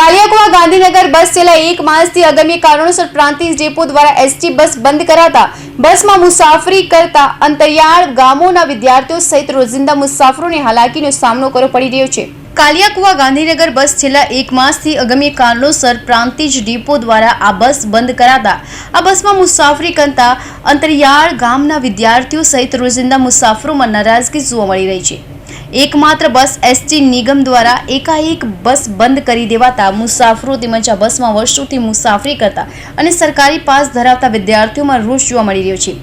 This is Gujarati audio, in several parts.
કાલિયાકુવા ગાંધીનગર બસ છેલ્લા એક માસથી અગમ્ય કારણોસર પ્રાંતિજ ડેપો દ્વારા એસટી બસ બંધ કરાતા બસમાં મુસાફરી કરતા અંતરિયાળ ગામોના વિદ્યાર્થીઓ સહિત રોજિંદા મુસાફરોને હાલાકીનો સામનો કરવો પડી રહ્યો છે. કાલિયાકુવા ગાંધીનગર બસ છેલ્લા એક માસથી અગમ્ય કારણોસર પ્રાંતિજ ડીપો દ્વારા આ બસ બંધ કરાતા આ બસમાં મુસાફરી કરતા અંતરિયાળ ગામના વિદ્યાર્થીઓ સહિત રોજિંદા મુસાફરોમાં નારાજગી જોવા મળી રહી છે. એકમાત્ર બસ એસટી નિગમ દ્વારા એકાએક બસ બંધ કરી દેવાતા મુસાફરો તેમજ આ બસમાં વર્ષોથી મુસાફરી કરતા અને સરકારી પાસ ધરાવતા વિદ્યાર્થીઓમાં રોષ જોવા મળી રહ્યો છે.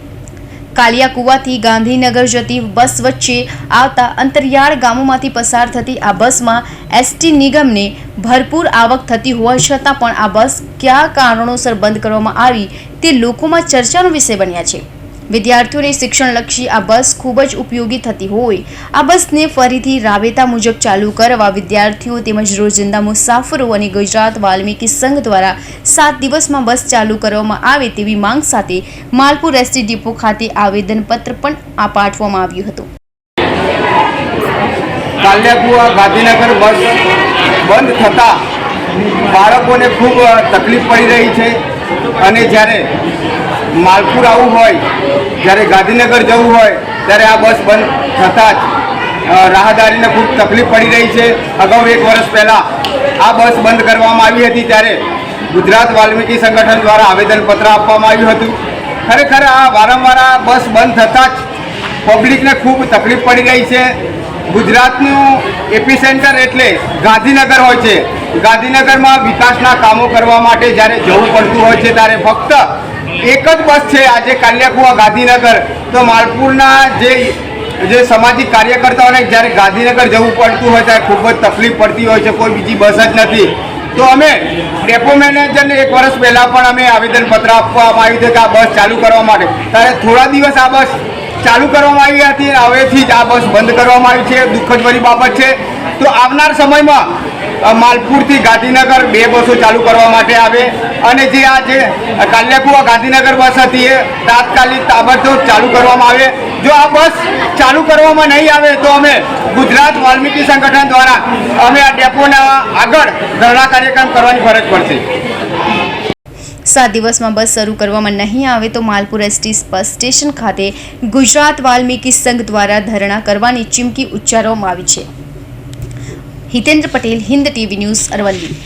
કાલિયાકુવાથી ગાંધીનગર જતી બસ વચ્ચે આવતા અંતરિયાળ ગામોમાંથી પસાર થતી આ બસમાં એસટી નિગમને ભરપૂર આવક થતી હોવા છતાં પણ આ બસ કયા કારણોસર બંધ કરવામાં આવી તે લોકોમાં ચર્ચાનો વિષય બન્યા છે. વિદ્યાર્થીઓને શિક્ષણલક્ષી આ બસ ખૂબ જ ઉપયોગી થતી હોય. આ બસને ફરીથી રાબેતા મુજબ ચાલુ કરવા વિદ્યાર્થીઓ તેમજ રોજિંદા મુસાફરો અને ગુજરાત વાલ્મીકી સંઘ દ્વારા સાત દિવસમાં બસ ચાલુ કરવામાં આવે તેવી માંગ સાથે માલપુર એસટી ડિપો ખાતે આવેદનપત્ર પણ આ પાઠવવામાં આવ્યું હતું. કાલ્યાકુવા ગાંધીનગર બસ બંધ થતાં બાળકોને ખૂબ તકલીફ પડી રહી છે અને જ્યારે માલપુર આવવું હોય, જ્યારે ગાંધીનગર જવું હોય, ત્યારે આ બસ બંધ થતાં જ રાહદારીને ખૂબ તકલીફ પડી રહી છે. અગાઉ એક વર્ષ પહેલાં આ બસ બંધ કરવામાં આવી હતી, ત્યારે ગુજરાત વાલ્મીકી સંગઠન દ્વારા આવેદનપત્ર આપવામાં આવ્યું હતું. ખરેખર આ વારંવાર આ બસ બંધ થતાં જ પબ્લિકને ખૂબ તકલીફ પડી રહી છે. ગુજરાતનું એપી સેન્ટર એટલે ગાંધીનગર હોય છે. ગાંધીનગરમાં વિકાસના કામો કરવા માટે જ્યારે જવું પડતું હોય છે, ત્યારે ફક્ત એક જ બસ છે આજે કન્યાકુવા ગાંધીનગર. તો માલપુરના જે જે સામાજિક કાર્યકર્તાઓને જ્યારે ગાંધીનગર જવું પડતું હોય ત્યારે ખૂબ જ તકલીફ પડતી હોય છે, કોઈ બીજી બસ જ નથી. તો અમે ડેપો મેનેજરને એક વર્ષ પહેલાં પણ અમે આવેદનપત્ર આપવામાં આવ્યું હતું કે આ બસ ચાલુ કરવા માટે. ત્યારે થોડા દિવસ આ બસ ચાલુ કરવામાં આવી હતી હવેથી જ આ બસ બંધ કરવામાં આવી છે. દુઃખદ ભરી બાબત છે. તો આવનાર સમયમાં માલપુરથી ગાંધીનગર બે બસો ચાલુ કરવા માટે આવે. અને જે આ જે કાલ્યાકુવા ગાંધીનગર બસ હતી, એ તાત્કાલિક તાબડતોડ ચાલુ કરવામાં આવે. જો આ બસ ચાલુ કરવામાં નહીં આવે, તો અમે ગુજરાત વાલ્મીકી સંગઠન દ્વારા અમે આ ડેપોના આગળ ધરણા કાર્યક્રમ કરવાની ફરજ પડશે. સાત દિવસમાં બસ શરૂ કરવામાં નહીં આવે તો માલપુર એસટી બસ સ્ટેશન ખાતે ગુજરાત વાલ્મીકી સંઘ દ્વારા ધરણા કરવાની ચીમકી ઉચ્ચારવામાં આવી છે. Hitendra Patel, Hind TV news Aravalli.